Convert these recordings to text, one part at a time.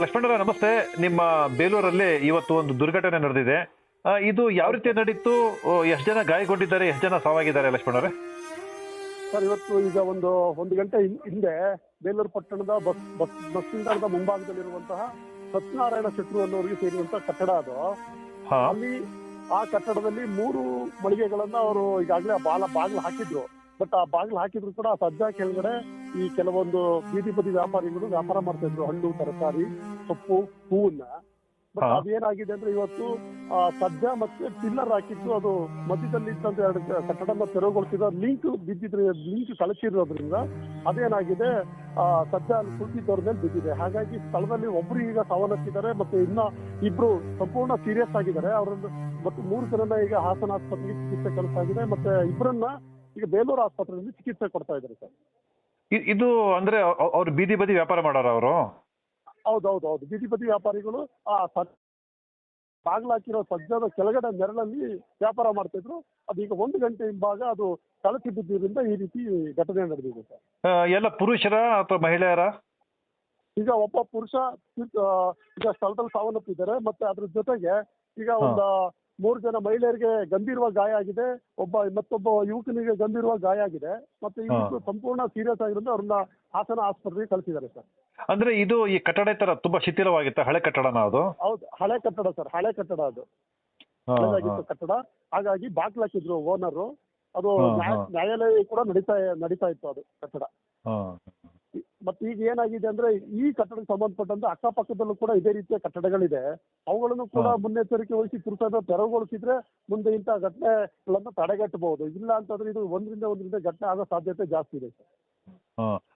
ಲಕ್ಷ್ಮಣರ ನಮಸ್ತೆ. ನಿಮ್ಮ ಬೇಲೂರಲ್ಲಿ ಇವತ್ತು ಒಂದು ದುರ್ಘಟನೆ ನಡೆದಿದೆ. ಇದು ಯಾವ ರೀತಿ ನಡೀತು? ಎಷ್ಟು ಜನ ಗಾಯಗೊಂಡಿದ್ದಾರೆ? ಎಷ್ಟು ಜನ ಸಾವಾಗಿದ್ದಾರೆ ಲಕ್ಷ್ಮಣರೇ? ಸರ್ ಇವತ್ತು ಈಗ ಒಂದು ಒಂದು ಗಂಟೆ ಹಿಂದೆ ಬೇಲೂರು ಪಟ್ಟಣದ ಬಸ್ ಬಸ್ ಬಸ್ ನಿಲ್ದಾಣದ ಮುಂಭಾಗದಲ್ಲಿರುವಂತಹ ಸತ್ಯನಾರಾಯಣ ಶೆಟ್ರು ಅನ್ನೋರಿಗೆ ಸೇರಿದಂತಹ ಕಟ್ಟಡ ಅದು. ಅಲ್ಲಿ ಆ ಕಟ್ಟಡದಲ್ಲಿ ಮೂರು ಮಳಿಗೆಗಳನ್ನ ಅವರು ಈಗಾಗಲೇ ಬಾಲ ಬಾಗಿಲು ಹಾಕಿದ್ರು. ಬಟ್ ಆ ಬಾಗಿಲು ಹಾಕಿದ್ರು ಕೂಡ ಸದ್ಯ ಕೆಳಗಡೆ ಈ ಕೆಲವೊಂದು ಬೀದಿ ಬದಿ ವ್ಯಾಪಾರಿಗಳು ವ್ಯಾಪಾರ ಮಾಡ್ತಾ ಇದ್ರು. ಹಣ್ಣು ತರಕಾರಿ ಸೊಪ್ಪು ಹೂವನ್ನ. ಬಟ್. ಅದೇನಾಗಿದೆ ಅಂದ್ರೆ ಇವತ್ತು ಆ ಸದ್ಯ ಮತ್ತೆ ಪಿಲ್ಲರ್ ಹಾಕಿದ್ದು ಅದು ಮಧ್ಯದಲ್ಲಿ ಇದ್ದಂತ ಎರಡು ಕಟ್ಟಡ ಕಟ್ಟಡನ ತೆರವುಗೊಳಿಸಿದ ಲಿಂಕ್ ಬಿದ್ದಿದ್ರೆ ಲಿಂಕ್ ಕಳಚಿರೋದ್ರಿಂದ ಅದೇನಾಗಿದೆ ಆ ಸಜ್ಜಾ ಅಲ್ಲಿ ಕುಳಿತಿದ್ದವ್ರ ಮೇಲೆ ಬಿದ್ದಿದೆ. ಹಾಗಾಗಿ ಸ್ಥಳದಲ್ಲಿ ಒಬ್ರು ಈಗ ಸಾವನ್ನಪ್ಪಿದ್ದಾರೆ ಮತ್ತೆ ಇನ್ನ ಇಬ್ರು ಸಂಪೂರ್ಣ ಸೀರಿಯಸ್ ಆಗಿದ್ದಾರೆ. ಅವರನ್ನು ಮತ್ತು ಮೂರು ಜನನ ಈಗ ಹಾಸನ ಆಸ್ಪತ್ರೆಗೆ ಚಿಕಿತ್ಸೆ ಕಳಿಸಾಗಿದೆ ಮತ್ತೆ ಇಬ್ಬರನ್ನ ಈಗ ಬೇಲೂರು ಆಸ್ಪತ್ರೆಯಲ್ಲಿ ಚಿಕಿತ್ಸೆ ಕೊಡ್ತಾ ಇದ್ದಾರೆ ಸರ್. ಇ- ಇದು ಅಂದ್ರೆ ಅವ್- ಅವ್ರು ಬೀದಿ ಬದಿ ವ್ಯಾಪಾರ ಮಾಡೋರ ಅವರು? ಹೌದೌದು ಹೌದು ಬೀದಿ ಬದಿ ವ್ಯಾಪಾರಿಗಳು ಆ ಬಾಗ್ಲಾಕಿರೋ ಸಜ್ಜದ ಕೆಳಗಡೆ ನೆರಳಲ್ಲಿ ವ್ಯಾಪಾರ ಮಾಡ್ತಿದ್ರು ಅದೀಗ ಒಂದು ಗಂಟೆ ಹಿಂಭಾಗ ಅದು ಕಳಚಿ ಬಿದ್ದಿದ್ದರಿಂದ ಈ ರೀತಿ ಘಟನೆ ನಡೆದಿದೆ ಸರ್. ಎಲ್ಲ ಪುರುಷರ ಅಥವಾ ಮಹಿಳೆಯರ? ಈಗ ಒಬ್ಬ ಪುರುಷ ಆ, ಈಗ ಸ್ಥಳದಲ್ಲಿ ಸಾವನ್ನಪ್ಪಿದ್ದಾರೆ. ಮತ್ತೆ ಅದ್ರ ಜೊತೆಗೆ ಈಗ ಒಂದು ಮೂರು ಜನ ಮಹಿಳೆಯರಿಗೆ ಗಂಭೀರವಾಗಿ ಗಾಯ ಆಗಿದೆ. ಒಬ್ಬ ಮತ್ತೊಬ್ಬ ಯುವಕನಿಗೆ ಗಂಭೀರವಾಗಿ ಗಾಯ ಆಗಿದೆ. ಮತ್ತೆ ಇದು ಸಂಪೂರ್ಣ ಸೀರಿಯಸ್ ಆಗಿರೋದು ಅವ್ರನ್ನ ಹಾಸನ ಆಸ್ಪತ್ರೆಗೆ ಕಳಿಸಿದ್ದಾರೆ ಸರ್. ಅಂದ್ರೆ ಇದು ಈ ಕಟ್ಟಡ ತರ ತುಂಬಾ ಶಿಥಿಲವಾಗಿತ್ತು? ಹಳೆ ಕಟ್ಟಡನ ಅದು? ಹೌದು ಹಳೆ ಕಟ್ಟಡ ಸರ್ ಹಳೆ ಕಟ್ಟಡ ಅದು. ಹಳೆದಾಗಿತ್ತು ಕಟ್ಟಡ. ಹಾಗಾಗಿ ಬಾಕ್ಲಾಕಿದ್ರು ಓನರ್ ಓನರು ಅದು ನ್ಯಾಯಾಲಯ ಕೂಡ ನಡೀತಾ ನಡೀತಾ ಇತ್ತು ಅದು ಕಟ್ಟಡ. ಮತ್ತೆ ಈಗ ಏನಾಗಿದೆ ಅಂದ್ರೆ ಈ ಕಟ್ಟಡಕ್ಕೆ ಸಂಬಂಧಪಟ್ಟಂತೆ ಅಕ್ಕಪಕ್ಕದಲ್ಲೂ ಕೂಡ ಇದೇ ರೀತಿಯ ಕಟ್ಟಡಗಳಿದೆ ಅವುಗಳನ್ನು ಕೂಡ. ಮುನ್ನೆಚ್ಚರಿಕೆ ವಹಿಸಿ ತುರ್ತಾದ ತೆರವುಗೊಳಿಸಿದ್ರೆ ಮುಂದೆ ಇಂತಹ ಘಟನೆಗಳನ್ನ ತಡೆಗಟ್ಟಬಹುದು ಇಲ್ಲ ಅಂತಂದ್ರೆ ಇದು ಒಂದರಿಂದ ಒಂದರಿಂದ ಘಟನೆ ಆಗೋ ಸಾಧ್ಯತೆ ಜಾಸ್ತಿ ಇದೆ ಸರ್.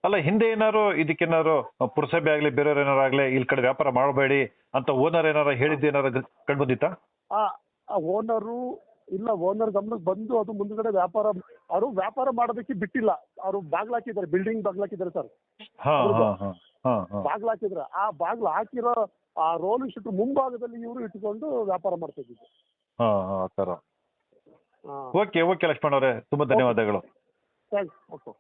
ಅಲ್ಲ ಹಿಂದೆ ಏನಾರು ಇದಕ್ಕೇನಾರು ಪುರಸಭೆ ಆಗ್ಲಿ ಬೇರೆಯವ್ರ ಏನಾರು ಆಗ್ಲಿ ಇಲ್ಲಿ ಕಡೆ ವ್ಯಾಪಾರ ಮಾಡಬೇಡಿ ಅಂತ ಓನರ್ ಏನಾರು ಹೇಳಿದ್ದು ಏನಾರ ಕಂಡು ಬಂದಿತ್ತಾ ಆ ಓನರು ಇಲ್ಲ ಓನರ್ ಗಮನಕ್ಕೆ ಬಂದು ಅದು ಮುಂದ್ಗಡೆ ವ್ಯಾಪಾರ ಅವರು ವ್ಯಾಪಾರ ಮಾಡೋದಕ್ಕೆ ಬಿಟ್ಟಿಲ್ಲ. ಅವರು ಬಾಗ್ಲಾಕಿದ್ದಾರೆ ಬಿಲ್ಡಿಂಗ್ ಬಾಗ್ಲಾಕಿದ್ದಾರೆ ಸರ್ ಹಾ ಹೌದು. ಹಾ ಹಾ ಹಾ ಹಾ ಬಾಗ್ಲು ಆ ಬಾಗ್ಲು ಹಾಕಿರೋ ಆ ರೋಲಿಂಗ್ ಶೀಟ್ ಮುಂಭಾಗದಲ್ಲಿ ಇವರು ಇಟ್ಟುಕೊಂಡು ವ್ಯಾಪಾರ ಮಾಡ್ತಾ ಇದ್ದಿದ್ದು. ಹಾ ಹಾ ಆ ಥರ ಓಕೆ ಓಕೆ ಲಕ್ಷ್ಮಣ್ ಅವರೇ ತುಂಬಾ ಧನ್ಯವಾದಗಳು. Thanks okay